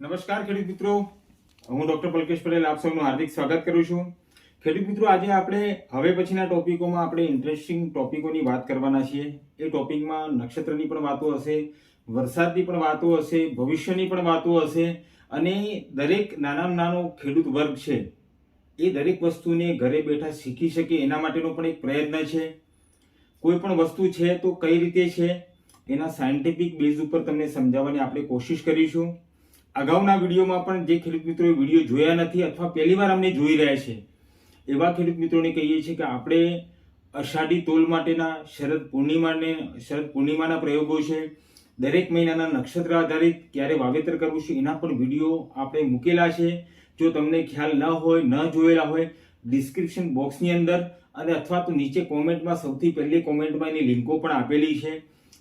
નમસ્કાર ખેડૂત મિત્રો. હું ડોક્ટર પલકેશ પટેલ આપ સૌનું હાર્દિક સ્વાગત કરું છું. ખેડૂત મિત્રો, આજે આપણે હવે પછીના ટોપિકોમાં આપણે ઇન્ટરેસ્ટિંગ ટોપિકોની વાત કરવાના છીએ. એ ટોપિકમાં નક્ષત્રની પણ વાતો હશે, વરસાદની પણ વાતો હશે, ભવિષ્યની પણ વાતો હશે અને દરેક નાનામાં નાનો ખેડૂત વર્ગ છે, એ દરેક વસ્તુને ઘરે બેઠા શીખી શકે એના માટેનો પણ એક પ્રયત્ન છે. કોઈ પણ વસ્તુ છે તો કઈ રીતે છે, એના સાયન્ટિફિક બેઝ ઉપર તમને સમજાવવાની આપણે કોશિશ કરીશું. અગાઉના વિડીયોમાં પણ જે ખેડૂત મિત્રોએ વીડિયો જોયા નથી અથવા પહેલી વાર અમને જોઈ રહ્યા છે, એવા ખેડૂત મિત્રોને કહીએ છીએ કે આપણે અષાઢી તોલ માટેના શરદ પૂર્ણિમાને, શરદ પૂર્ણિમાના પ્રયોગો છે, દરેક મહિનાના નક્ષત્ર આધારિત ક્યારે વાવેતર કરવું છે એના પણ વીડિયો આપણે મૂકેલા છે. જો તમને ખ્યાલ ન હોય, ન જોયેલા હોય, ડિસ્ક્રિપ્શન બોક્સની અંદર અને અથવા તો નીચે કોમેન્ટમાં સૌથી પહેલી કોમેન્ટમાં એની લિંકો પણ આપેલી છે.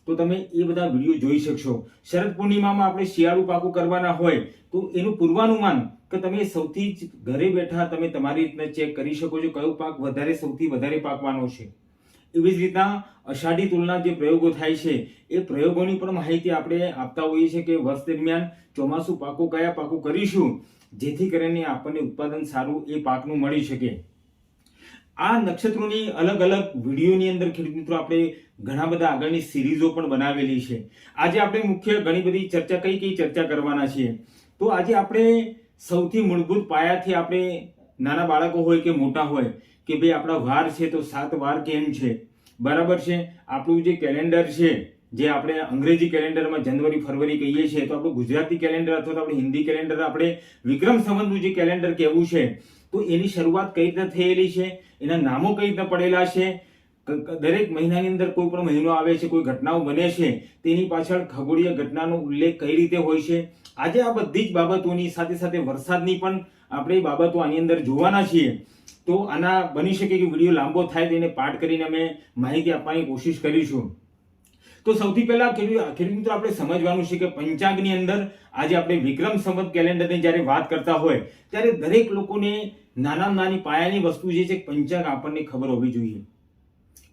તો તમે એ બધા વીડિયો જોઈ શકશો. શરદ પૂર્ણિમામાં આપણે શિયાળુ પાકું કરવાના હોય, તો એનું પૂર્વાનુમાન કે તમે સૌથી ઘરે બેઠા તમે તમારી રીતના ચેક કરી શકો છો કયો પાક વધારે સૌથી વધારે પાકવાનો છે. એવી જ રીતના અષાઢી તુલના જે પ્રયોગો થાય છે, એ પ્રયોગોની પણ માહિતી આપણે આપતા હોઈએ છીએ કે વર્ષ દરમિયાન ચોમાસું પાકો કયા પાકો કરીશું, જેથી કરીને આપણને ઉત્પાદન સારું એ પાકનું મળી શકે. આ નક્ષત્રોની અલગ અલગ વિડીયોની અંદર ખેડૂત મિત્રો આપણે ઘણા બધા આગળની સિરીઝો પણ બનાવેલી છે. આજે આપણે મુખ્ય ઘણી બધી ચર્ચા કઈ કઈ ચર્ચા કરવાના છીએ. તો આજે આપણે સૌથી મૂળભૂત પાયાથી આપણે નાના બાળકો હોય કે મોટા હોય કે ભાઈ આપણા વાર છે તો સાત વાર કેમ છે? બરાબર છે? આપણું જે કેલેન્ડર છે, જે આપણે અંગ્રેજી કેલેન્ડરમાં જનવરી, ફરવરી કહીએ છીએ, તો આપણું ગુજરાતી કેલેન્ડર અથવા તો આપણે હિન્દી કેલેન્ડર આપણે વિક્રમ સંવતનું જે કેલેન્ડર કહેવું છે તો એની શરૂઆત કઈ રીતે થયેલી છે? એના નામો કઈ રીતે પડેલા છે? દરેક મહિનાની અંદર કોઈ પણ મહિનો આવે છે, કોઈ ઘટનાઓ બને છે, તેની પાછળ ખગોળીય ઘટનાનો ઉલ્લેખ કઈ રીતે હોય છે? આજે આ બધી જ બાબતોની સાથે સાથે વરસાદની પણ આપણે બાબતો આની અંદર જોવાના છીએ. તો આના બની શકે કે વીડિયો લાંબો થાય તેને પાઠ કરીને અમે માહિતી આપવાની કોશિશ કરીશું. તો સૌથી પહેલા ખેડૂત મિત્રો, આપણે સમજવાનું છે કે પંચાંગની અંદર આજે આપણે વિક્રમ સંવત કેલેન્ડરની જ્યારે વાત કરતા હોય, ત્યારે દરેક લોકોને નાના નાની પાયાની વસ્તુ જે છે, પંચાંગ આપણને ખબર હોવી જોઈએ.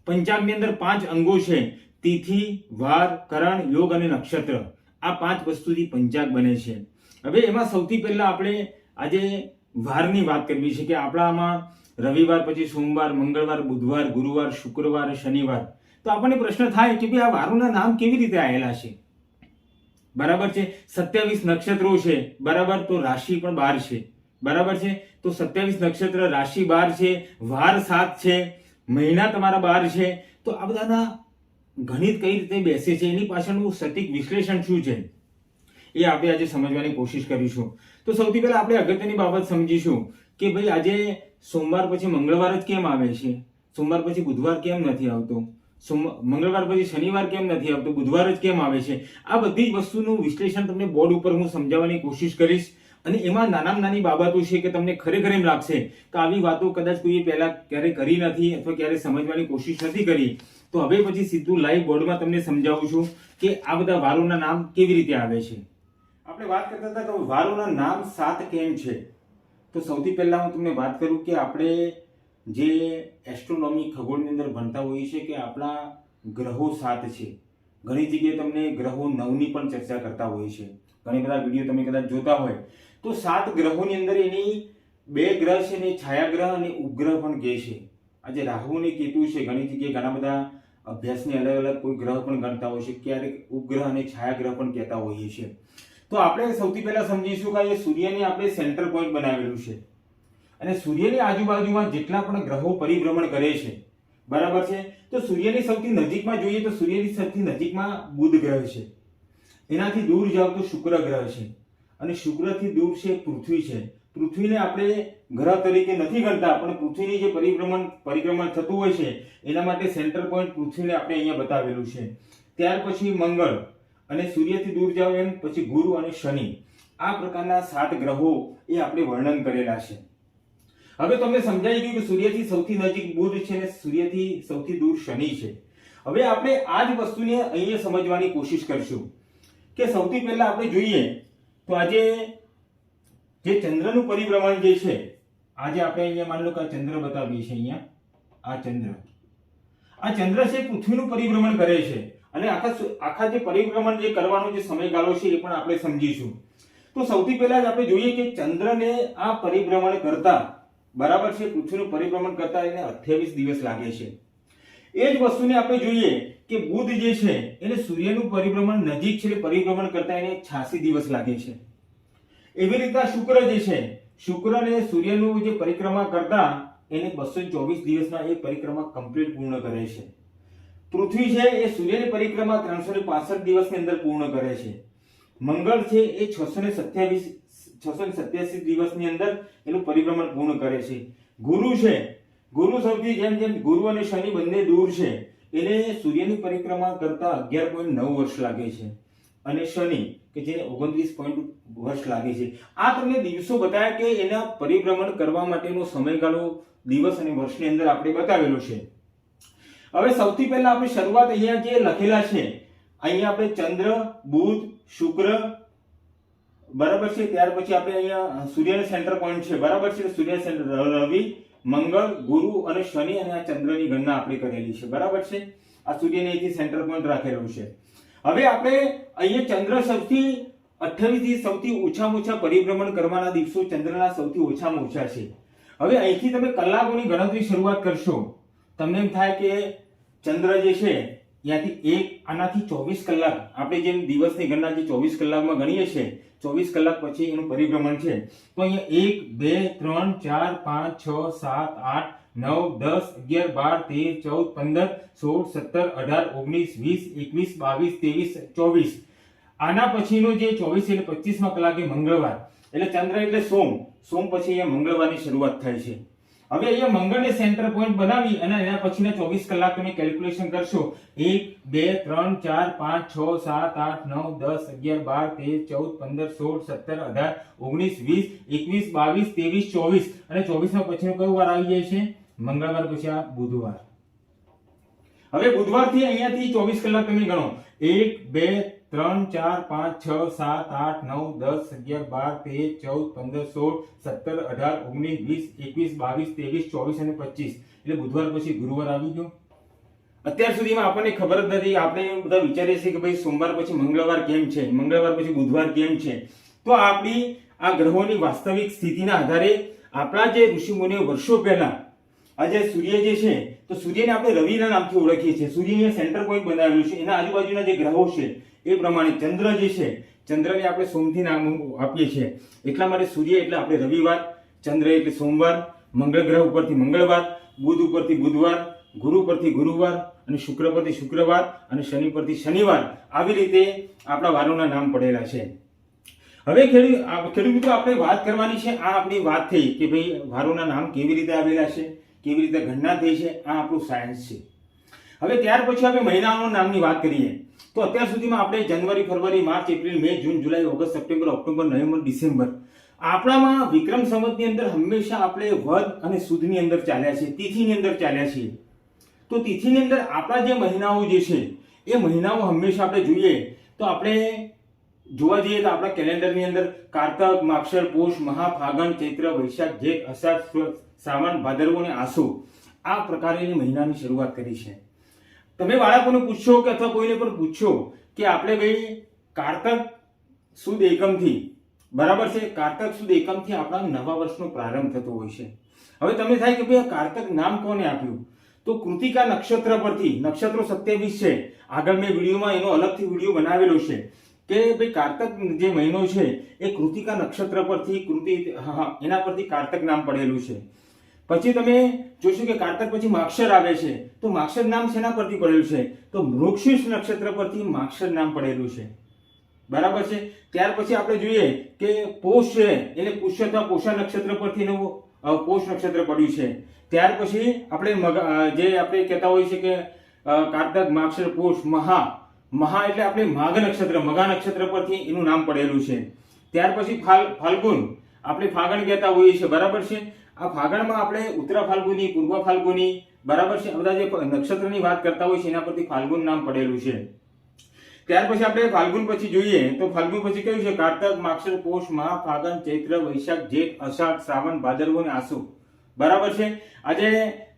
પંચાંગની અંદર પાંચ અંગો છે. તિથિ, વાર, કરણ, યોગ અને નક્ષત્ર. આ પાંચ વસ્તુથી પંચાંગ બને છે. હવે એમાં સૌથી પહેલા આપણે આજે વારની વાત કરવી છે કે આપણામાં રવિવાર પછી સોમવાર, મંગળવાર, બુધવાર, ગુરુવાર, શુક્રવાર, શનિવાર તો આપણને પ્રશ્ન થાય કે ભાઈ આ વારુના નામ કેવી રીતે આવેલા છે? બરાબર છે? સત્યાવીસ નક્ષત્રો છે. બરાબર? તો રાશિ પણ બાર છે. બરાબર છે? તો સત્યાવીસ નક્ષત્ર રાશિ બાર છે. વાર સાત છે. મહિના તમારા બાર છે. તો આ બધાના ગણિત કઈ રીતે બેસે છે? એની પાછળનું સટીક વિશ્લેષણ શું છે? એ આપણે આજે સમજવાની કોશિશ કરીશું. તો સૌથી પહેલા આપણે અગત્યની બાબત સમજીશું કે ભાઈ આજે સોમવાર પછી મંગળવાર જ કેમ આવે છે? સોમવાર પછી બુધવાર કેમ નથી આવતો? મંગળવાર પછી શનિવાર કેમ નથી આવતો? બુધવાર જ કેમ આવે છે? આ બધી જ વસ્તુનું વિશ્લેષણ તમને બોર્ડ ઉપર હું સમજાવવાની કોશિશ કરીશ. અને એમાં નાનામાં નાની બાબતો છે કે તમને ખરેખર એમ લાગશે કે આવી વાતો કદાચ કોઈએ પહેલા ક્યારે કરી નથી અથવા ક્યારે સમજવાની કોશિશ નથી કરી. તો હવે પછી સીધું લાઈવ બોર્ડમાં તમને સમજાવું છું કે આ બધા વારોના નામ કેવી રીતે આવે છે. આપણે વાત કરતા હતા કે વારોના નામ સાત કેમ છે? તો સૌથી પહેલા હું તમને વાત કરું કે આપણે જે એસ્ટ્રોનોમી ખગોળની અંદર ભણતા હોઈએ છીએ કે આપણા ગ્રહો સાત છે. ઘણી જગ્યાએ તમને ગ્રહો નવની પણ ચર્ચા કરતા હોય છે ઘણી બધા વીડિયો તમે કદાચ જોતા હોય. તો સાત ગ્રહોની અંદર એની બે ગ્રહ છે ને છાયાગ્રહ અને ઉપગ્રહ પણ કહે છે. આજે રાહુ અને કેતુ છે, ઘણી જગ્યાએ ઘણા બધા અભ્યાસની અલગ અલગ કોઈ ગ્રહ પણ ગણતા હોય છે, ક્યારેક ઉપગ્રહ અને છાયાગ્રહ પણ કહેતા હોઈએ છીએ. તો આપણે સૌથી પહેલા સમજીશું કે સૂર્યને આપણે સેન્ટર પોઈન્ટ બનાવેલું છે. અને સૂર્યની આજુબાજુમાં જેટલા પણ ગ્રહો પરિભ્રમણ કરે છે, બરાબર છે? તો સૂર્યની સૌથી નજીકમાં જોઈએ તો સૂર્યની સૌથી નજીકમાં બુધ ગ્રહ છે. એનાથી દૂર જાવ તો શુક્ર ગ્રહ છે. અને શુક્રથી દૂર છે પૃથ્વી છે. પૃથ્વીને આપણે ગ્રહ તરીકે નથી ગણતા, પણ પૃથ્વીની જે પરિભ્રમણ પરિક્રમણ થતું હોય છે, એના માટે સેન્ટર પોઈન્ટ પૃથ્વીને આપણે અહીંયા બતાવેલું છે. ત્યાર પછી મંગળ, અને સૂર્યથી દૂર જાવ એમ, પછી ગુરુ અને શનિ. આ પ્રકારના સાત ગ્રહો એ આપણે વર્ણન કરેલા છે. હવે તમને સમજાઈ ગયું કે સૂર્યથી સૌથી નજીક બુધ છે અને સૂર્યથી સૌથી દૂર શનિ છે. હવે આપણે આ જ વસ્તુને અહીંયા સમજવાની કોશિશ કરશું કે સૌથી પહેલા આપણે જોઈએ તો આજે જે ચંદ્રનું પરિભ્રમણ જે છે, આજે આપણે અહીંયા માની લો કે આ ચંદ્ર બતાવીએ છીએ અહીંયા. આ ચંદ્ર. આ ચંદ્ર છે પૃથ્વીનું પરિભ્રમણ કરે છે અને આખા આખા જે પરિભ્રમણ જે કરવાનો જે સમયગાળો છે એ પણ આપણે સમજીશું. તો સૌથી પહેલા જ આપણે જોઈએ કે ચંદ્રને આ પરિભ્રમણ કરતા બરાબર છે, પૃથ્વીનું પરિભ્રમણ કરતા એને 28 દિવસ લાગે છે. એ જ વસ્તુને આપણે જોઈએ કે બુધ જે છે, એને સૂર્યનું પરિભ્રમણ નજીક છે પરિભ્રમણ કરતા એને 86 દિવસ લાગે છે. એવી રીતે શુક્ર જે છે શુક્રને સૂર્યનું જે પરિક્રમા કરતા એને 224 દિવસમાં એ પરિક્રમા કમ્પ્લીટ પૂર્ણ કરે છે. પૃથ્વી છે, એ સૂર્યની પરિક્રમા 365 દિવસની અંદર પૂર્ણ કરે છે. મંગળ છે, એ 627 687 દિવસની અંદર એનું પરિભ્રમણ પૂર્ણ કરે છે. ગુરુ છે. ગુરુ સૌથી જેમ જેમ ગુરુ અને શનિ બંને દૂર છે, એને સૂર્યની પરિક્રમા કરતા 11.9 વર્ષ લાગે છે. અને શનિ, કે જેને 29 પોઈન્ટ વર્ષ લાગે છે. આ તમને દિવસો બતાવ્યા કે એના પરિભ્રમણ કરવા માટેનો સમયગાળો દિવસ અને વર્ષની અંદર આપણે બતાવેલો છે. હવે સૌથી પહેલા આપણે શરૂઆત અહીંયા જે લખેલા છે, અહીંયા આપણે ચંદ્ર, બુધ, શુક્ર બરાબર છે, ત્યાર પછી આપણે અહીંયા સૂર્યનો સેન્ટર પોઈન્ટ છે. બરાબર છે, સૂર્ય સેન્ટર રવિ, મંગળ, ગુરુ અને શનિ અને આ ચંદ્રની ગણના આપણે કરેલી છે. બરાબર છે? આ સૂર્યને અહીંથી સેન્ટર પોઈન્ટ રાખેલું છે. હવે આપણે અહીંયા ચંદ્ર સૌથી 28 થી સૌથી ઓછામાં ઓછા પરિભ્રમણ કરવાના દિવસો ચંદ્રના સૌથી ઓછામાં ઓછા છે. હવે અહીંથી તમે કલાકોની ગણતરી શરૂઆત કરશો. તમને એમ થાય કે ચંદ્ર જે છે ત્યાંથી એક, આનાથી ચોવીસ કલાક, આપણે જેમ દિવસની ગણના જે ચોવીસ કલાકમાં ગણીએ છીએ, ચોવીસ કલાક પછી એનું પરિભ્રમણ છે. તો અહીંયા એક, બે, ત્રણ, ચાર, પાંચ, છ, સાત, આઠ, નવ, દસ, અગિયાર, બાર, તેર, ચૌદ, પંદર, સોળ, સત્તર, અઢાર, ઓગણીસ, વીસ, એકવીસ, બાવીસ, ત્રેવીસ, ચોવીસ. આના પછીનો જે ચોવીસ એટલે પચીસમાં કલાકે મંગળવાર. એટલે ચંદ્ર એટલે સોમ. સોમ પછી અહીંયા મંગળવારની શરૂઆત થાય છે. હવે અહીંયા મંગળને સેન્ટર પોઈન્ટ બનાવી અને એના પછીના ચોવીસ કલાક તમે કેલ્ક્યુલેશન કરશો. એક, બે, ત્રણ, ચાર, પાંચ, છ, સાત, આઠ, નવ, દસ, અગિયાર, બાર, તેર, ચૌદ, પંદર, સોળ, સત્તર, અઢાર, ઓગણીસ, વીસ, એકવીસ, બાવીસ, ત્રેવીસ, ચોવીસ. અને ચોવીસમાં પછીનો કયો વાર આવી જાય છે? મંગળવાર પછી આ બુધવાર. હવે બુધવારથી અહીંયાથી ચોવીસ કલાક તમે ગણો. એક, બે ત્રણ, ચાર, પાંચ, છ, સાત, આઠ, નવ, દસ, અગિયાર, બાર, તેર, ચૌદ, પંદર, સોળ, સત્તર, અઢાર, ઓગણીસ, વીસ, એકવીસ, બાવીસ, ત્રેવીસ, ચોવીસ અને પચીસ. એટલે બુધવાર પછી ગુરુવાર આવી ગયો. અત્યાર સુધીમાં આપણને ખબર જ નથી. આપણે બધા વિચારીએ છીએ કે ભાઈ સોમવાર પછી મંગળવાર કેમ છે? મંગળવાર પછી બુધવાર કેમ છે? તો આપણી આ ગ્રહોની વાસ્તવિક સ્થિતિના આધારે આપણા જે ઋષિમુનિઓ વર્ષો પહેલા આજે સૂર્ય જે છે, તો સૂર્યને આપણે રવિના નામથી ઓળખીએ છીએ. સૂર્યને સેન્ટર પોઈન્ટ બનાવેલું છે. એના આજુબાજુના જે ગ્રહો છે એ પ્રમાણે ચંદ્ર જે છે, ચંદ્રને આપણે સોમથી નામ આપીએ છીએ. એટલા માટે સૂર્ય એટલે આપણે રવિવાર, ચંદ્ર એટલે સોમવાર, મંગળ ગ્રહ ઉપરથી મંગળવાર, બુધ ઉપરથી બુધવાર, ગુરુ પરથી ગુરુવાર અને શુક્ર પરથી શુક્રવાર અને શનિ પરથી શનિવાર આવી રીતે આપણા વારોના નામ પડેલા છે. હવે ખેડૂત ખેડૂત મિત્રો આપણે વાત કરવાની છે, આ આપણી વાત થઈ કે ભાઈ વારોના નામ કેવી રીતે આવેલા છે, કેવી રીતે ઘટના થઈ છે, આ આપણું સાયન્સ છે. હવે ત્યાર પછી આપણે મહિનાઓના નામની વાત કરીએ. તો અત્યાર સુધીમાં આપણે January February March, April, May, June, July, August, September, October, November, December આપણામાં વિક્રમ સંવતની અંદર હંમેશા આપણે વધ અને સુદની અંદર ચાલ્યા છીએ, તિથિની અંદર ચાલ્યા છીએ. તો તિથિની અંદર આપણા જે મહિનાઓ જે છે, એ મહિનાઓ હંમેશા આપણે જોઈએ તો આપણે જોવા જઈએ તો આપણા કેલેન્ડરની અંદર કારતક, માક્ષર, પોષ, મહાફાગણ, ચૈત્ર, વૈશાખ, જેઠ, અષાઢ શ્ર- શ્રાવણ ભાદરવો અને આસો આ પ્રકારની મહિનાની શરૂઆત કરી છે. તમે બાળકોને પૂછશો કે અથવા કોઈને પણ પૂછશો કે આપણે ભાઈ કારતક સુદ એકમથી, બરાબર છે? કારતક સુદ એકમથી આપણા નવા વર્ષનો પ્રારંભ થતો હોય છે. હવે તમને થાય કે ભાઈ કારતક નામ કોને આપ્યું? તો કૃતિકા નક્ષત્ર પરથી, નક્ષત્રો સત્યાવીસ છે. આગળ મેં વિડીયોમાં એનો અલગથી વીડિયો બનાવેલો છે કે ભાઈ કારતક જે મહિનો છે એ કૃતિકા નક્ષત્ર પરથી કૃતિ એના પરથી કારતક નામ પડેલું છે. પછી તમે જોશો કે કારતક પછી માક્ષર આવે છે. તો માક્ષર નામ શેના પરથી પડેલું છે? તો મૃક્ષિષ નક્ષત્ર પરથી માક્ષર નામ પડેલું છે. બરાબર છે? ત્યાર પછી આપણે જોઈએ કે પોષ છે, એને પુષ્ય અથવા પોષા નક્ષત્ર પરથી એનું પોષ નક્ષત્ર પડ્યું છે. ત્યાર પછી આપણે મગ જે આપણે કહેતા હોઈએ છીએ કે કારતક, માક્ષર, પોષ, મહા. મહા એટલે આપણે માઘ નક્ષત્ર, મઘા નક્ષત્ર પરથી એનું નામ પડેલું છે. ત્યાર પછી ફાલ, ફાલ્ગુન. આપણે ફાગણ કહેતા હોઈએ છીએ. બરાબર છે? આ ફાગણમાં આપણે ઉત્તરા ફાલ્ગુની, પૂર્વ ફાલ્ગુની, બરાબર છે? બધા જે નક્ષત્રની વાત કરતા હોય છે, એના પરથી ફાલ્ગુન નામ પડેલું છે. ત્યાર પછી આપણે ફાલ્ગુન પછી જોઈએ, તો ફાલ્ગુન પછી કયું છે? કારતક, માક્ષર, પોષ મહા ફાગણ, ચૈત્ર, વૈશાખ, જેઠ, અષાઢ, શ્રાવણ, ભાદરવો અને આસુ. બરાબર છે? આજે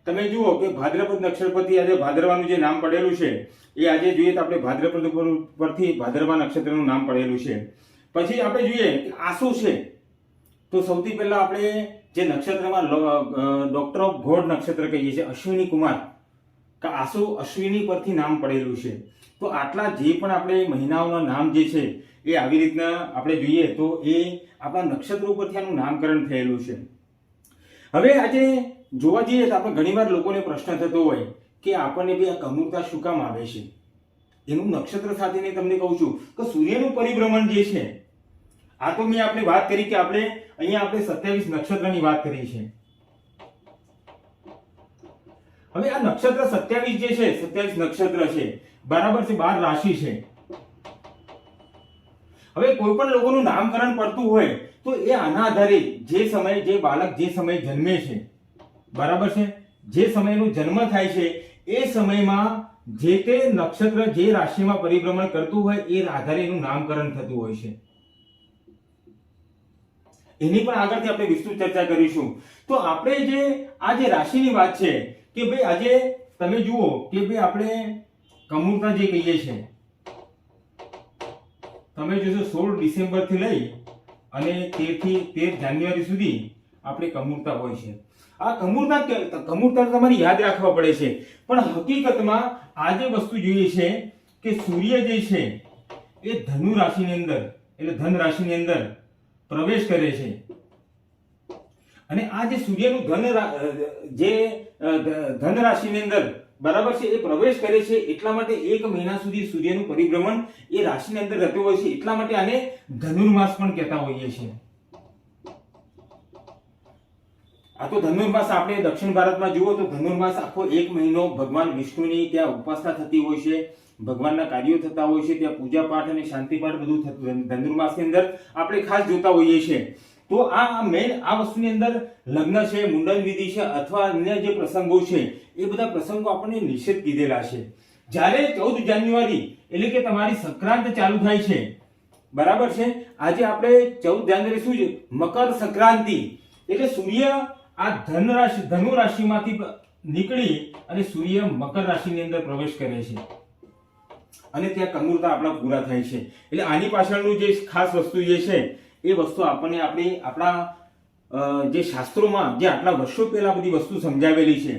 તમે જુઓ કે ભાદ્રપદ નક્ષત્ર પરથી આજે ભાદરવાનું જે નામ પડેલું છે, એ આજે જોઈએ તો આપણે ભાદ્રપદ પરથી ભાદરવા નક્ષત્રનું નામ પડેલું છે. પછી આપણે જોઈએ કે આસુ છે. તો સૌથી પહેલા આપણે જે નક્ષત્રમાં ડોક્ટર ઓફ ગોડ નક્ષત્ર કહીએ છીએ, અશ્વિની કુમાર, કે આસુ અશ્વિની પરથી નામ પડેલું છે. તો આટલા જે પણ આપણે મહિનાઓના નામ જે છે, એ આવી રીતના આપણે જોઈએ તો એ આપણા નક્ષત્રો પરથી આનું નામકરણ થયેલું છે. હવે આજે જોવા જઈએ તો આપણે ઘણીવાર લોકોને પ્રશ્ન થતો હોય કે આપણને બી આ કમુરતા શું કામ આવે છે? એનું નક્ષત્ર સાથે તમને કહું છું કે સૂર્યનું પરિભ્રમણ જે છે, આ તો મેં આપણે વાત કરી કે આપણે અહીંયા આપણે સત્યાવીસ નક્ષત્રની વાત કરી છે. હવે આ નક્ષત્ર સત્યાવીસ જે છે, સત્યાવીસ નક્ષત્ર છે, બરાબર છે, બાર રાશિ છે. હવે કોઈ પણ લોકોનું નામકરણ પડતું હોય, તો એ આના આધારે જે સમયે જે બાળક જે સમયે જન્મે છે, બરાબર છે? જે સમયનો જન્મ થાય છે, એ સમયમાં જે તે નક્ષત્ર જે રાશિમાં પરિભ્રમણ કરતું હોય, એ આધારે એનું નામકરણ થતું હોય છે. એની પણ આગળથી આપણે વિસ્તૃત ચર્ચા કરીશું. તો આપણે જે, આ જે રાશિની વાત છે, કે ભાઈ આજે તમે જુઓ કે ભાઈ આપણે કમુરતા જે કહીએ છીએ તમે જોશો સોળ ડિસેમ્બરથી લઈ અને તેરથી તેર જાન્યુઆરી સુધી આપણે કમુરતા હોય છે. આ કમુરતા કમુરતા તમારે યાદ રાખવા પડે છે, પણ હકીકતમાં આ જે વસ્તુ જોઈએ છે કે સૂર્ય જે છે એ ધનુ રાશિની અંદર, એટલે ધન રાશિની અંદર પ્રવેશ કરે છે. અને આ જે સૂર્યનું ધન જે ધન રાશિની અંદર, બરાબર છે, એ પ્રવેશ કરે છે, એટલા માટે એક મહિના સુધી સૂર્યનું પરિભ્રમણ એ રાશિની અંદર રહેતું હોય છે, એટલા માટે આને ધનુર્માસ પણ કહેતા હોઈએ છીએ આ તો ધનુર્માસ આપણે દક્ષિણ ભારતમાં જુઓ તો ધનુર્માસ આખો એક મહિનો ભગવાન વિષ્ણુની ત્યાં ઉપાસના થતી હોય છે. ભગવાનના કાર્યો થતા હોય છે, ત્યાં પૂજા પાઠ અને શાંતિ પાઠ બધું થતું ધનુર્માસની અંદર આપણે ખાસ જોતા હોઈએ છીએ. તો આ મેઇન આ વસ્તુની અંદર લગ્ન છે, મુંડન વિધિ છે અથવા અન્ય જે પ્રસંગો છે, એ બધા પ્રસંગો આપણને નિષેધ કીધેલા છે. જ્યારે ચૌદ જાન્યુઆરી એટલે કે તમારી સંક્રાંત ચાલુ થાય છે, બરાબર છે? આજે આપણે ચૌદ જાન્યુઆરી શું છે? મકર સંક્રાંતિ. એટલે સૂર્ય આ ધન રાશિ, ધનુ રાશિમાંથી નીકળી અને સૂર્ય મકર રાશિની અંદર પ્રવેશ કરે છે. અને ત્યાં કંગુરતા આપણા પૂરા થાય છે. એટલે આની પાછળનું જે ખાસ વસ્તુ જે છે, એ વસ્તુ આપણને આપણી, આપણા જે શાસ્ત્રોમાં જે આટલા વર્ષો પહેલા બધી વસ્તુ સમજાવેલી છે.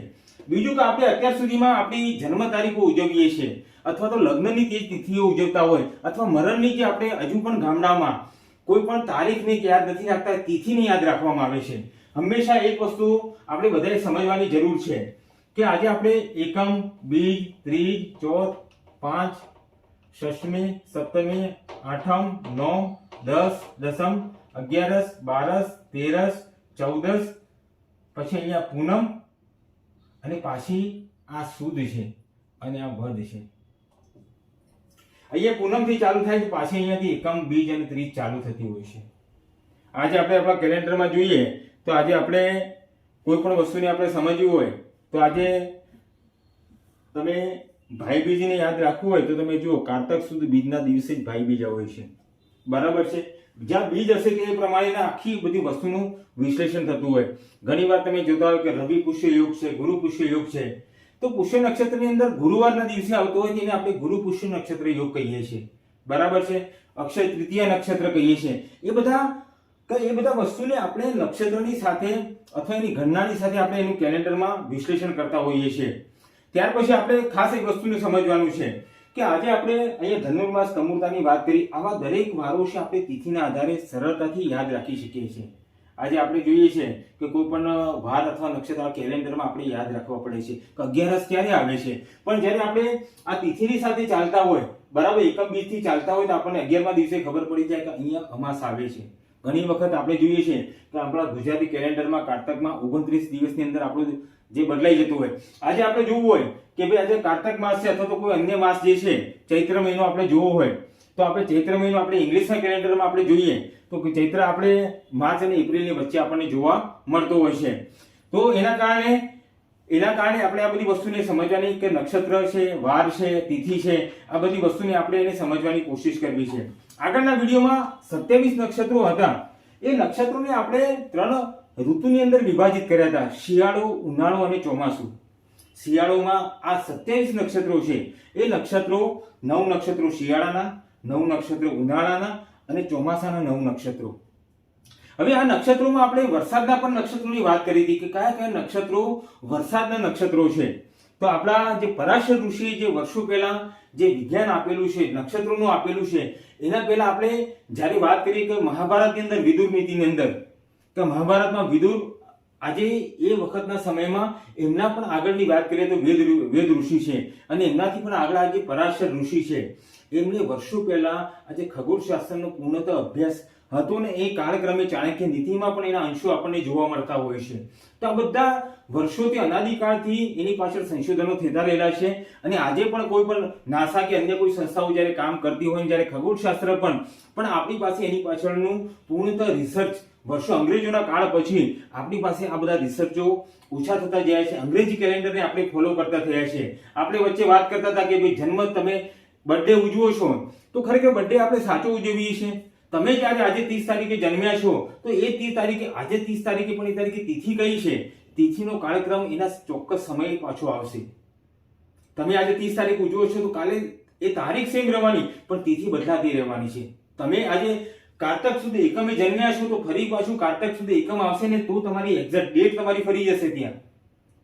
બીજું કે આપણે અત્યાર સુધીમાં આપણી જન્મ તારીખો ઉજવીએ છીએ, અથવા તો લગ્નની તે તિથિઓ ઉજવતા હોય, અથવા મરણની જે આપણે હજુ પણ ગામડામાં કોઈ પણ તારીખને યાદ નથી રાખતા, તિથિને યાદ રાખવામાં આવે છે. હંમેશા એક વસ્તુ આપણે બધાએ સમજવાની જરૂર છે કે આજે આપણે એકમ, બીજ, ત્રીજ, ચોથ, પાંચ ષષ્ઠમી, સપ્તમી, આઠમ, નવ, દસ, દસમ, અગિયારસ, બારસ, તેરસ, ચૌદસ, પછી અહીંયા પૂનમ અને પાછી આ સુદ છે અને આ વધ છે. અહીંયા પૂનમથી ચાલુ થાય છે, પાછી અહીંયાથી એકમ, બીજ અને ત્રીજ ચાલુ થતી હોય છે. આજે આપણે આપણા કેલેન્ડરમાં જોઈએ, તો આજે આપણે કોઈ પણ વસ્તુને આપણે સમજવી હોય, તો આજે તમે ભાઈ બીજને યાદ રાખવું હોય તો તમે જુઓ, કારતક સુદ બીજના દિવસે જ ભાઈ બીજ હોય છે. બરાબર છે? જ્યાં બીજ હશે તે પ્રમાણેના આખી બધી વસ્તુનું વિશ્લેષણ થતું હોય. ઘણીવાર તમે જોતા હોય કે રવિ પુષ્ય યોગ છે, ગુરુ પુષ્ય યોગ છે. તો પુષ્ય નક્ષત્રની અંદર ગુરુવારના દિવસે આવતો હોય એને આપણે ગુરુ પુષ્ય નક્ષત્ર યોગ કહીએ છીએ. બરાબર છે? અક્ષય તૃતીય નક્ષત્ર કહીએ છીએ. એ બધા એ બધા વસ્તુને આપણે નક્ષત્રની સાથે અથવા એની ઘટનાની સાથે આપણે એનું કેલેન્ડરમાં વિશ્લેષણ કરતા હોઈએ છીએ. ત્યાર પછી આપણે ખાસ એક વસ્તુને સમજવાનું છે કે આજે આપણે અહીંયા ધનુર્માસ કમૂરતાની વાત કરી, આવા દરેક વારો છે આપણે તિથિના આધારે સરળતાથી યાદ રાખી શકીએ છીએ. આજે આપણે જોઈએ છે કે કોઈ પણ વાર અથવા નક્ષત્ર કેલેન્ડરમાં આપણે યાદ રાખવા પડે છે કે અગિયારસ ક્યારે આવે છે. પણ જ્યારે આપણે આ તિથિની સાથે ચાલતા હોય, બરાબર એકમ બીજથી ચાલતા હોય તો આપણને અગિયારમા દિવસે ખબર પડી જાય કે અહીંયા અમાસ આવે છે. ઘણી વખત આપણે જોઈએ છીએ કે આપણા ગુજરાતી કેલેન્ડરમાં કારતકમાં ઓગણત્રીસ દિવસની અંદર આપણું જે બદલાઈ જતું હોય. આજે આપણે જોવું હોય કે ભાઈ આજે કારતક માસ છે અથવા તો કોઈ અન્ય માસ જે છે, ચૈત્ર મહિનો આપણે જોવો હોય, તો આપણે ચૈત્ર મહિનો આપણે ઇંગ્લિશના કેલેન્ડરમાં આપણે જોઈએ, તો ચૈત્ર આપણે માર્ચ અને એપ્રિલની વચ્ચે આપણને જોવા મળતો હોય છે. તો એના કારણે એના કારણે આપણે આ બધી વસ્તુને સમજવાની કે નક્ષત્ર છે, વાર છે, તિથિ છે, આ બધી વસ્તુને આપણે એને સમજવાની કોશિશ કરવી છે. આગળના વિડીયોમાં સત્યાવીસ નક્ષત્રો હતા. એ નક્ષત્રોને આપણે ત્રણ ઋતુની અંદર વિભાજિત કર્યા હતા. શિયાળો, ઉનાળો અને ચોમાસું. શિયાળોમાં આ સત્યાવીસ નક્ષત્રો છે. એ નક્ષત્રો નવ નક્ષત્રો શિયાળાના, નવ નક્ષત્રો ઉનાળાના અને ચોમાસાના નવ નક્ષત્રો. હવે આ નક્ષત્રોમાં આપણે વરસાદના પણ નક્ષત્રોની વાત કરી હતી કે કયા કયા નક્ષત્રો વરસાદના નક્ષત્રો છે. તો આપણા જે પરાશર ઋષિ જે વર્ષો પહેલા જે વિજ્ઞાન આપેલું છે, નક્ષત્રોનું આપેલું છે, એના પહેલા આપણે જ્યારે વાત કરીએ કે મહાભારતની અંદર વિદુર નીતિની અંદર કે મહાભારતમાં વિદુર આજે એ વખતના સમયમાં એમના પણ આગળની વાત કરીએ તો વેદ વેદ ઋષિ છે અને એમનાથી પણ આગળ આજે પરાશર ઋષિ છે. એમણે વર્ષો પહેલા આજે ખગોળશાસ્ત્રનો પૂર્ણતઃ અભ્યાસ હતો ને એ કાળક્રમે ચાણક્ય નીતિમાં પણ એના અંશો આપણને જોવા મળતા હોય છે. તો આ બધા વર્ષોથી અનાદિકાળથી એની પાછળ સંશોધનો થતા રહેલા છે અને આજે પણ કોઈ પણ નાસા કે અન્ય કોઈ સંસ્થાઓ જ્યારે કામ કરતી હોય જ્યારે ખગોળશાસ્ત્ર પણ પણ આપણી પાસે એની પાછળનું પૂર્ણતઃ રિસર્ચ વર્ષો અંગ્રેજોના કાળ પછી આપણી પાસે આ બધા રિસર્ચો ઓછા થતા જાય છે. અંગ્રેજી કેલેન્ડરને આપણે ફોલો કરતા થયા છે. આપણે વચ્ચે વાત કરતા હતા કે ભાઈ જન્મ તમે બર્થડે ઉજવો છો. તો ખરેખર બર્થડે આપણે સાચો ઉજવીએ છીએ. તમે જ્યારે આજે ત્રીસ તારીખે જન્મ્યા છો, તો એ ત્રીસ તારીખે, આજે ત્રીસ તારીખે પણ એ તારીખે તિથિ કઈ છે? તિથિનો કાર્યક્રમ એના ચોક્કસ સમયે પાછો આવશે. તમે આજે ત્રીસ તારીખ ઉજવો છો, તો કાલે એ તારીખ સેમ રહેવાની, પણ તિથિ બદલાતી રહેવાની છે. તમે આજે કારતક સુધી એકમે જન્મ્યા છો, તો ફરી પાછું કારતક સુધી એકમ આવશે ને તો તમારી એક્ઝેક્ટ ડેટ તમારી ફરી જશે ત્યાં.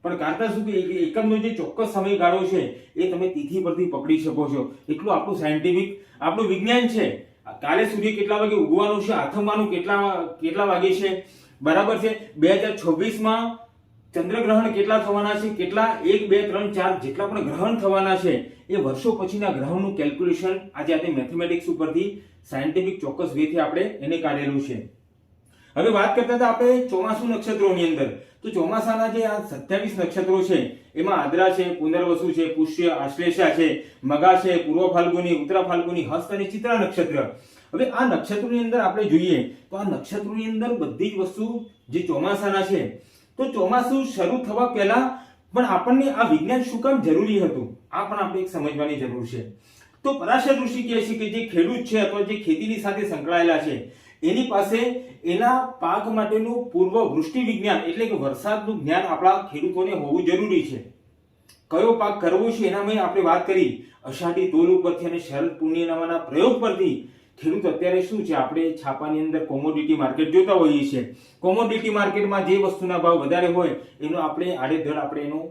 પણ કારતક સુધી એકમનો જે ચોક્કસ સમયગાળો છે, એ તમે તિથિ પરથી પકડી શકો છો. એટલું આપણું સાયન્ટિફિક આપણું વિજ્ઞાન છે. કાલે સૂર્ય કેટલા વાગે ઉગવાનું છે, આથમવાનું કેટલા કેટલા વાગે છે? બરાબર છે? બે હજાર છવ્વીસમાં ચંદ્રગ્રહણ કેટલા થવાના છે? કેટલા? એક, બે, ત્રણ, ચાર જેટલા પણ ગ્રહણ થવાના છે. એ વર્ષો પછીના ગ્રહણનું કેલ્ક્યુલેશન આજે આપણે મેથેમેટિક્સ ઉપરથી સાયન્ટિફિક ચોક્કસ વેથી આપણે એને કાઢેલું છે. હવે વાત કરતા હતા આપણે ચોમાસુ નક્ષત્રોની અંદર. તો ચોમાસાના જે આ સત્યાવીસ નક્ષત્રો છે, એમાં આદ્રા છે, પુનર્વસુ છે, પુષ્ય, આશ્લેષા છે, મગા છે, પૂર્વ ફાલ્ગુની, ઉત્તરા ફાલ્ગુની, હસ્ત અને ચિત્રા નક્ષત્ર. હવે આ નક્ષત્રોની અંદર આપણે જોઈએ, તો આ નક્ષત્રોની અંદર બધી જ વસ્તુ જે ચોમાસાના છે, તો ચોમાસું શરૂ થવા પહેલા પણ આપણને આ વિજ્ઞાન શું કામ જરૂરી હતું? આ પણ આપણે સમજવાની જરૂર છે. તો પરાશર ઋષિ કહે છે કે જે ખેડૂત છે અથવા જે ખેતીની સાથે સંકળાયેલા છે એની પાસે એના પાક માટેનું પૂર્વ વૃષ્ટિ વિજ્ઞાન એટલે કે વરસાદનું જ્ઞાન આપણા ખેડૂતોને હોવું જરૂરી છે. કયો પાક કરવો છે એના મેં આપણે વાત કરી. અષાઢી તોલ ઉપરથી અને શરદ પૂર્ણિમાના પ્રયોગ પરથી ખેડૂત અત્યારે શું છે? આપણે છાપાની અંદર કોમોડિટી માર્કેટ જોતા હોઈએ છીએ. કોમોડિટી માર્કેટમાં જે વસ્તુના ભાવ વધારે હોય એનો આપણે આડેધડ આપણે એનું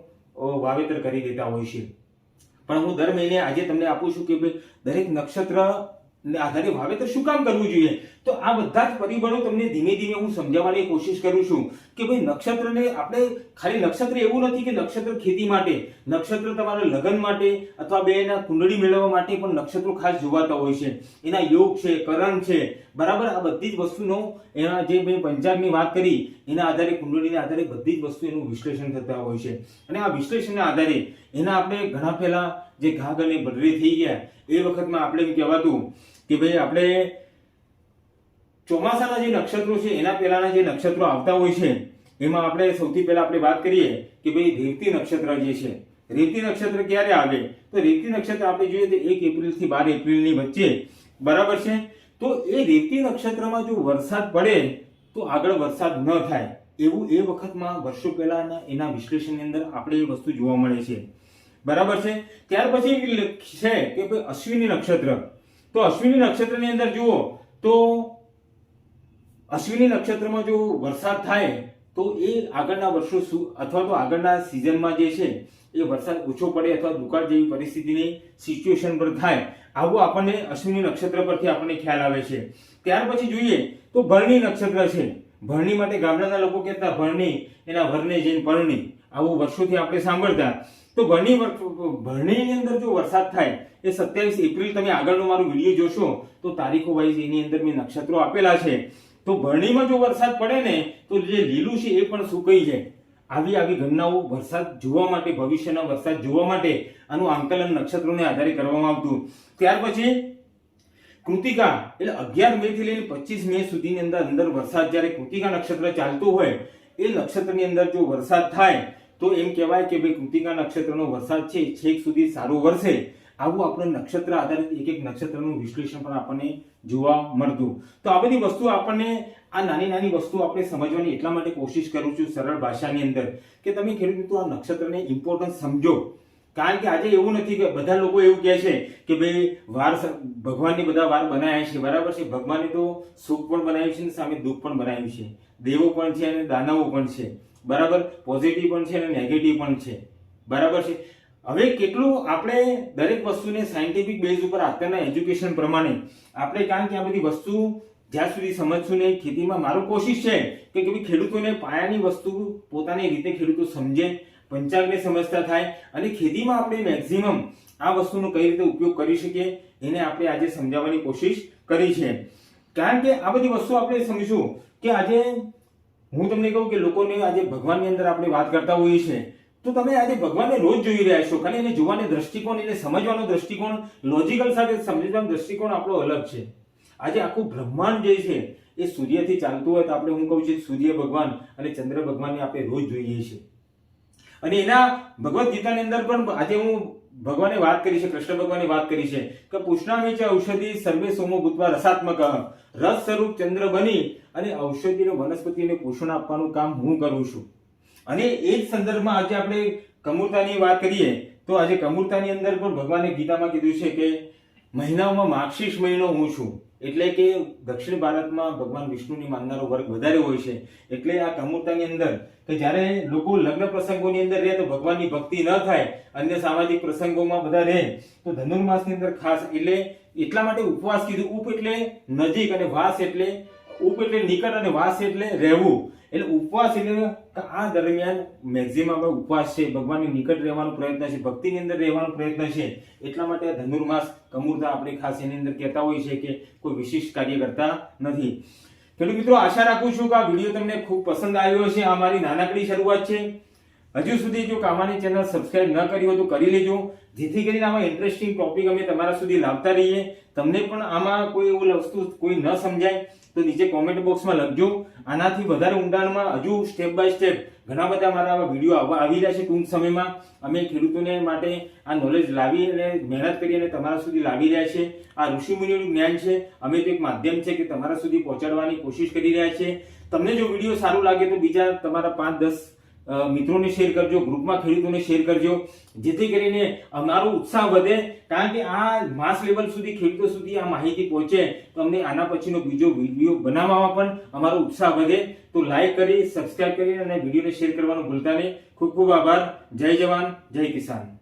વાવેતર કરી દેતા હોઈએ છીએ. પણ હું દર મહિને આજે તમને આપું છું કે ભાઈ દરેક નક્ષત્ર આધારે વાવેતર શું કામ કરવું જોઈએ? તો આ બધા જ પરિબળો તમને ધીમે ધીમે હું સમજાવવાની કોશિશ કરું છું કે ભાઈ નક્ષત્રને આપણે ખાલી નક્ષત્ર એવું નથી કે નક્ષત્ર ખેતી માટે, નક્ષત્ર તમારા લગ્ન માટે અથવા બે એના કુંડળી મેળવવા માટે પણ નક્ષત્રો ખાસ જોવાતા હોય છે. એના યોગ છે, કરણ છે, બરાબર? આ બધી જ વસ્તુનો એના જે મેં પંચાંગની વાત કરી, એના આધારે કુંડળીના આધારે બધી જ વસ્તુ એનું વિશ્લેષણ થતા હોય છે. અને આ વિશ્લેષણના આધારે એના આપણે ઘણા પહેલા જે ઘાઘ અને બદલી થઈ ગયા, એ વખતમાં આપણે એમ કહેવાતું કે ભાઈ આપણે ચોમાસાના જે નક્ષત્રો છે, એના પહેલાના જે નક્ષત્રો આવતા હોય છે, એમાં આપણે સૌથી પહેલા આપણે વાત કરીએ કે ભાઈ રેવતી નક્ષત્ર જે છે રેવતી નક્ષત્ર ક્યારે આવે? તો રેવતી નક્ષત્ર આપણે જોઈએ તો એક એપ્રિલથી બાર એપ્રિલની વચ્ચે, બરાબર છે? તો એ રેવતી નક્ષત્રમાં જો વરસાદ પડે, તો આગળ વરસાદ ન થાય. એવું એ વખતમાં વર્ષો પહેલાના એના વિશ્લેષણની અંદર આપણે એ વસ્તુ જોવા મળે છે. બરાબર છે? ત્યાર પછી છે કે ભાઈ અશ્વિની નક્ષત્ર. તો અશ્વિની નક્ષત્રની અંદર જુઓ, તો અશ્વિની નક્ષત્રમાં જો વરસાદ થાય, તો એ આગળના વર્ષો શું અથવા તો આગળના સિઝનમાં જે છે, એ વરસાદ ઓછો પડે અથવા દુકાળ જેવી પરિસ્થિતિની સિચ્યુએશન પર થાય, આવું આપણને અશ્વિની નક્ષત્ર પરથી આપણને ખ્યાલ આવે છે. ત્યાર પછી જોઈએ તો ભરણી નક્ષત્ર છે. ભરણી માટે ગામડાના લોકો કહેતા, ભરણી, એના વરને જઈને પરણી. આવું વર્ષોથી આપણે સાંભળતા. તો ભરણી ભરણીની અંદર જો વરસાદ થાય, એ સત્યાવીસ એપ્રિલ તમે આગળનો મારો વીડિયો જોશો, તો તારીખો વાઇઝ એની અંદર મેં નક્ષત્રો આપેલા છે. તો ભરણીમાં જો વરસાદ પડે ને, તો જે લીલું છે એ પણ સુકાઈ જાય. આવી આવી ઘટનાઓ વરસાદ જોવા માટે, ભવિષ્યના વરસાદ જોવા માટે આનું આંકલન નક્ષત્રોને આધારે કરવામાં આવતું. ત્યાર પછી, કૃતિકા, એટલે અગિયાર મે થી લઈને પચીસ મે સુધીની અંદર અંદર વરસાદ જ્યારે કૃતિકા નક્ષત્ર ચાલતું હોય, એ નક્ષત્રની અંદર જો વરસાદ થાય, તો એમ કહેવાય કે ભાઈ કૃતિકા નક્ષત્રનો વરસાદ છે, છેક સુધી સારો વરસે. આવું આપણે નક્ષત્ર આધારિત એક એક નક્ષત્રનું વિશ્લેષણ પણ આપણને જોવા મળતું. તો આ બધી વસ્તુ આપણને આ નાની નાની વસ્તુ આપણે સમજવાની એટલા માટે કોશિશ કરું છું સરળ ભાષાની અંદર કે તમે ખેડૂત મિત્રો આ નક્ષત્રને ઇમ્પોર્ટન્સ સમજો. કારણ કે આજે એવું નથી કે બધા લોકો એવું કહે છે કે ભાઈ વાર ભગવાનની બધા વાર બનાવ્યા છે. બરાબર છે? ભગવાને તો સુખ પણ બનાવ્યું છે અને સામે દુઃખ પણ બનાવ્યું છે. દેવો પણ છે અને દાનવો પણ છે. બરાબર? પોઝિટિવ પણ છે અને નેગેટિવ પણ છે. બરાબર છે? હવે કેટલું આપણે દરેક વસ્તુને સાયન્ટિફિક બેઝ ઉપર અત્યારના એજ્યુકેશન પ્રમાણે આપણે કારણ કે આ બધી વસ્તુ જ્યાં સુધી સમજશું નહીં, ખેતીમાં મારું કોશિશ છે કે ભાઈ ખેડૂતોને પાયાની વસ્તુ પોતાની રીતે ખેડૂતો સમજે, પંચાંગને સમજતા થાય અને ખેતીમાં આપણે મેક્સિમમ આ વસ્તુનો કઈ રીતે ઉપયોગ કરી શકીએ એને આપણે આજે સમજાવવાની કોશિશ કરી છે. કારણ કે આ બધી વસ્તુ આપણે સમજશું કે આજે હું તમને કહું કે લોકોને આજે ભગવાનની અંદર આપણે વાત કરતા હોઈએ છીએ. તો તમે આજે ભગવાનને રોજ જોઈ રહ્યા છો. ખાલી એને જોવાનો દ્રષ્ટિકોણ, એને સમજવાનો દ્રષ્ટિકોણ લોજિકલ સાથે સમજવાનો દ્રષ્ટિકોણ આપણો અલગ છે. આજે આખું બ્રહ્માંડ જે છે, એ સૂર્યથી ચાલતું હોય તો આપણે હું કહું છું, સૂર્ય ભગવાન અને ચંદ્ર ભગવાનને આપણે રોજ જોઈએ છીએ અને એના ભગવદ્ ગીતાની અંદર પણ આજે હું ભગવાને વાત કરી છે, કૃષ્ણ ભગવાને વાત કરી છે, કે પુષ્ણામી છે ઔષધિ સર્વે સોમો ભૂતવા રસાત્મક. રસ સ્વરૂપ ચંદ્ર બની અને ઔષધિને વનસ્પતિને પોષણ આપવાનું કામ હું કરું છું. અને એ જ સંદર્ભમાં આજે આપણે કમૂરતાની વાત કરીએ, તો આજે કમૂરતાની અંદર પણ ભગવાને ગીતામાં કીધું છે કે મહિનાઓમાં માક્ષીશ મહિનો હું છું. એટલે કે દક્ષિણ ભારતમાં ભગવાન વિષ્ણુની માનનારો વર્ગ વધારે હોય છે. એટલે આ કમૂરતાની અંદર કે જ્યારે લોકો લગ્ન પ્રસંગોની અંદર રહે તો ભગવાનની ભક્તિ ન થાય, અન્ય સામાજિક પ્રસંગોમાં બધા રહે, તો ધનુર્માસની અંદર ખાસ એટલે એટલા માટે ઉપવાસ કીધું ઉપ એટલે નજીક અને વાસ એટલે ઉપ એટલે નિકટ અને વાસ એટલે રહેવું. એટલે ઉપવાસ એટલે આ દરમિયાન મેક્ઝિમમ આપણે ઉપવાસ છે, ભગવાનની નિકટ રહેવાનો પ્રયત્ન છે, ભક્તિની અંદર રહેવાનો પ્રયત્ન છે. એટલા માટે ધનુર્માસ, કમૂરતા આપણે ખાસ એની અંદર કહેતા હોઈએ છીએ કે કોઈ વિશિષ્ટ કાર્ય કરતા નથી. ખેડૂત મિત્રો, આશા રાખું છું કે આ વીડિયો તમને ખૂબ પસંદ આવ્યો છે આ મારી નાનકડી શરૂઆત છે. હજુ સુધી જો કામાની ચેનલ સબસ્ક્રાઇબ ન કરી હોય તો કરી લેજો. જેથી કરીને આમાં ઇન્ટરેસ્ટિંગ ટોપિક અમે તમારા સુધી લાવતા રહીએ. તમને પણ આમાં કોઈ એવું વસ્તુ કોઈ ન સમજાય. તો નીચે કોમેન્ટ બોક્સમાં લખજો. આનાથી વધારે ઊંડાણમાં હજુ સ્ટેપ બાય સ્ટેપ ઘણા બધા મારા આવા વીડિયો આવવા આવી રહ્યા છે ટૂંક સમયમાં. અમે ખેડૂતોને માટે આ નોલેજ લાવી અને મહેનત કરી અને તમારા સુધી લાવી રહ્યા છે. આ ઋષિમુનિઓનું જ્ઞાન છે. અમે તો એક માધ્યમ છે કે તમારા સુધી પહોંચાડવાની કોશિશ કરી રહ્યા છે. તમને જો વીડિયો સારું લાગે તો બીજા તમારા પાંચ દસ મિત્રોને શેર કરજો ગ્રુપમાં ખેડૂતોને શેર કરજો, જેથી કરીને અમારો ઉત્સાહ વધે. કારણ કે આ માસ લેવલ સુધી, ખેડૂતો સુધી આ માહિતી પહોંચે, તો અમને આના પછીનો બીજો વીડિયો બનાવવામાં પણ અમારો ઉત્સાહ વધે. તો લાઈક કરી સબસ્ક્રાઈબ કરી અને વિડીયોને શેર કરવાનું ભૂલતા નહીં. ખૂબ ખૂબ આભાર. જય જવાન, જય કિસાન.